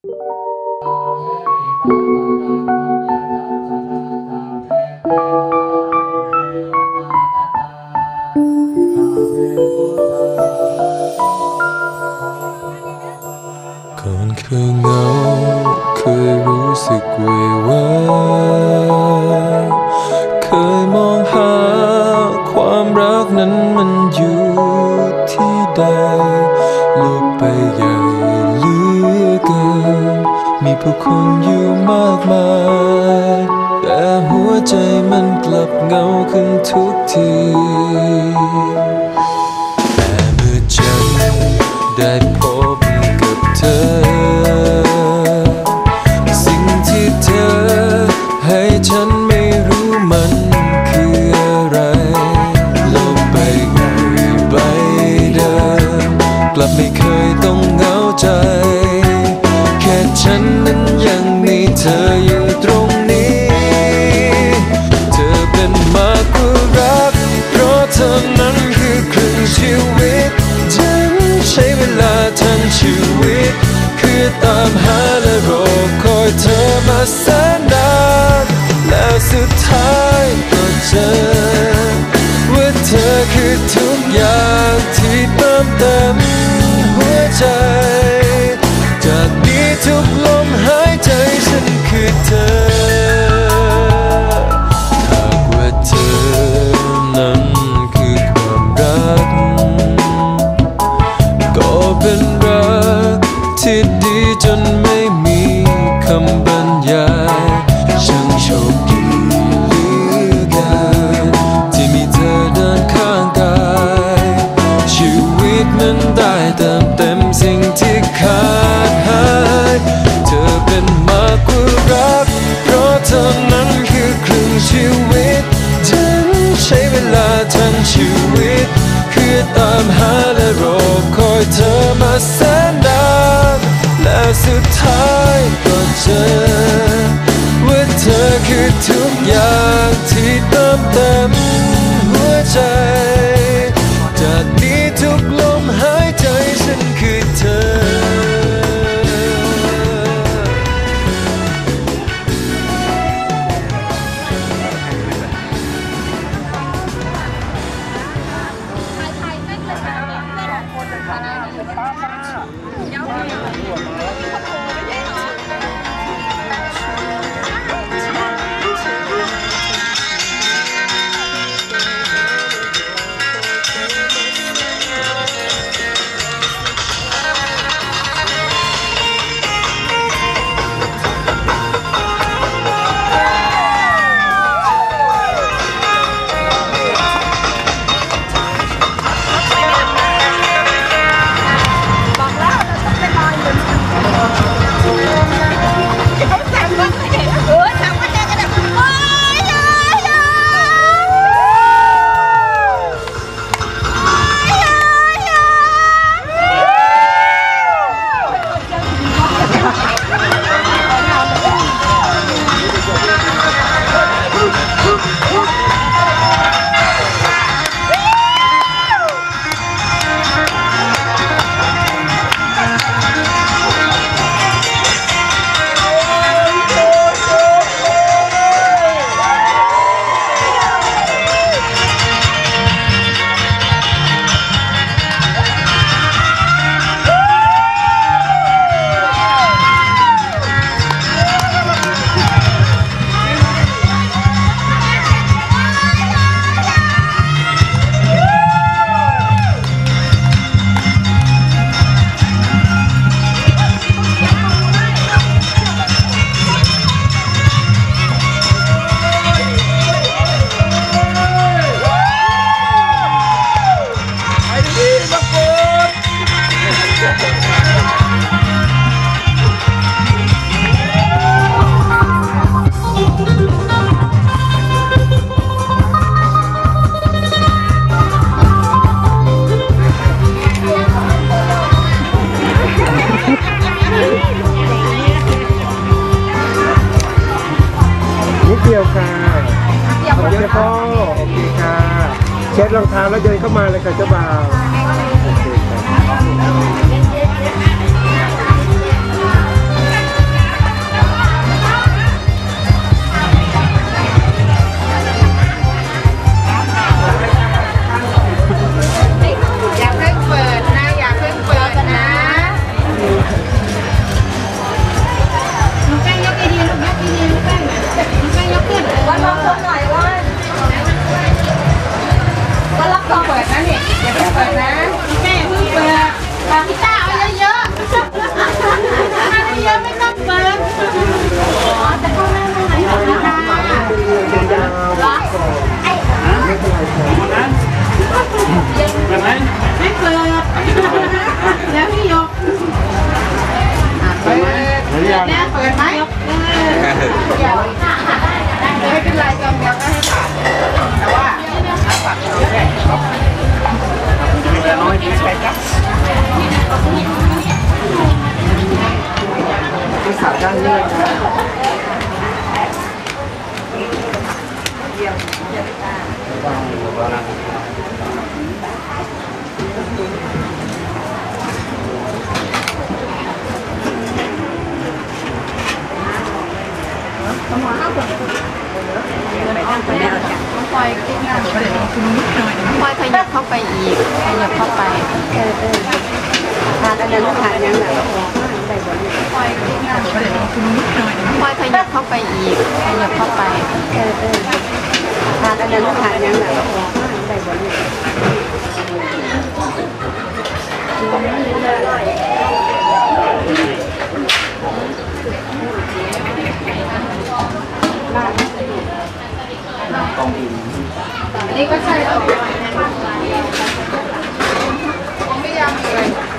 ก่อนเคยเหงาเคยรู้สึกเววาเคยมองหาความรักนั้นมันอยู่ที่ใดลบไป ผู้คนอยู่มากมาย แต่หัวใจมันกลับเงาขึ้นทุกที แต่เมื่อฉันได้ แลาทั้งชีวิต คือตามหาและรอคอยเธอมาแสนนานและสุดท้ายก็เจอ ว่าเธอคือทุกอย่างที่เติมเต็มหัวใจ ช็ดรองเท้าแล้วเดินเข้ามาเลยค่ะเจ้าบ่าวอย่าเพิ่งเปิดนะ อย่าเพิ่งเปิดนะลูกแป้งยกดีๆลูกยกดีๆลูแป้งลูกแป้งยกขึ้น วันรอบ ต้องเปิดนะนี่อย่าเพิ่งเปิดนะแม่เพิ่งเปิดปากพิต้าเอาเยอะๆเอายอะไม่ต้องเปิดอ๋อแต่ข้าหน้ตรงไหนของพิต้าเหรอไอ้ยังไม่เปิดแล้วพี่ยกเปิดแล้วเปิดไหมเดี๋ยวไม่เป็นไรจอม น้อยดีไปครับที่สาวด้านนี้นะป ค่อยขยับเข้าไปอีกขยับเข้าไปเออเออทานอันนั้นทานยังไงปล่อยกินงานปล่อยขยับเข้าไปอีกขยับเข้าไปเออเออทานอันนั้นทานยังไงนี่ก็ใช่หรอไม่ยังเลย คะ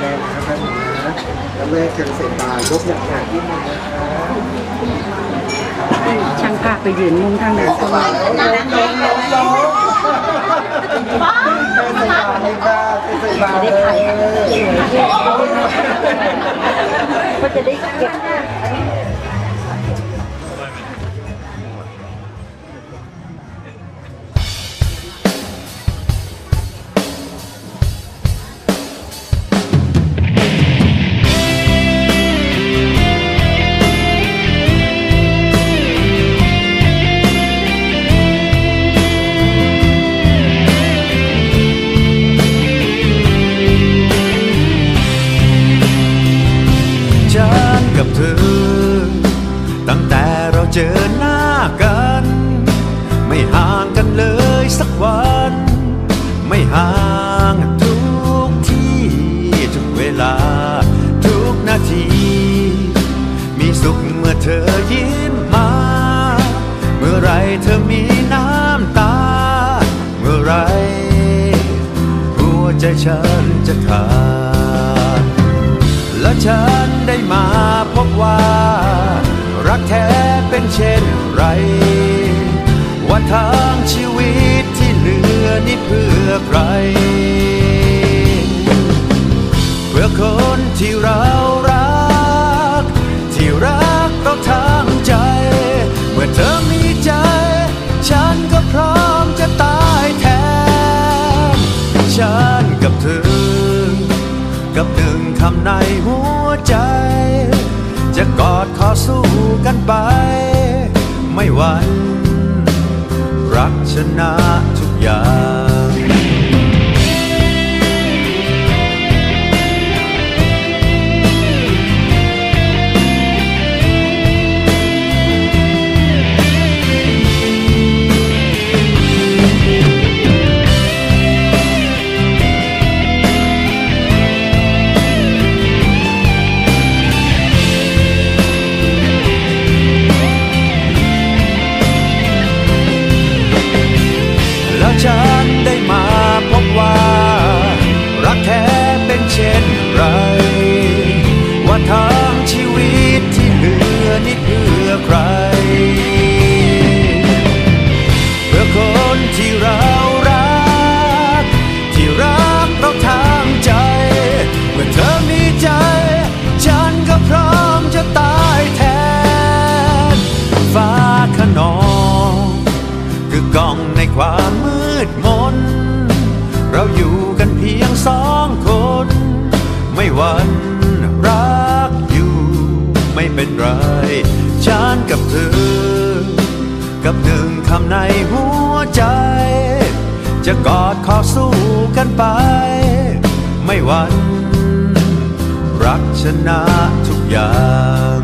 แนนนะครับนะแล้วแม่เชิญเสร็จตายกหนักๆนิดนึงนะครับช่างภาพไปยืนมุมทางไหนตรงนี้ใส่บาตรให้ค่ะใส่บาตรเลยก็จะได้เก็บางทุกที่ทุกเวลา ทุกนาที มีสุขเมื่อเธอยิ้มมา เมื่อไรเธอมีน้ำตา เมื่อไรหัวใจฉันจะขาดและฉันได้มาพบว่า รักแท้เป็นเช่นไร ว่าทางชีวิตที่เหลือนี่เพื่อใคร หนึ่งคำในหัวใจ จะกอดขอสู้กันไป ไม่หวั่นรักชนะทุกอย่าง กับเธอ กับหนึ่งคำในหัวใจ จะกอดขอสู้กันไป ไม่หวันรักชนะทุกอย่าง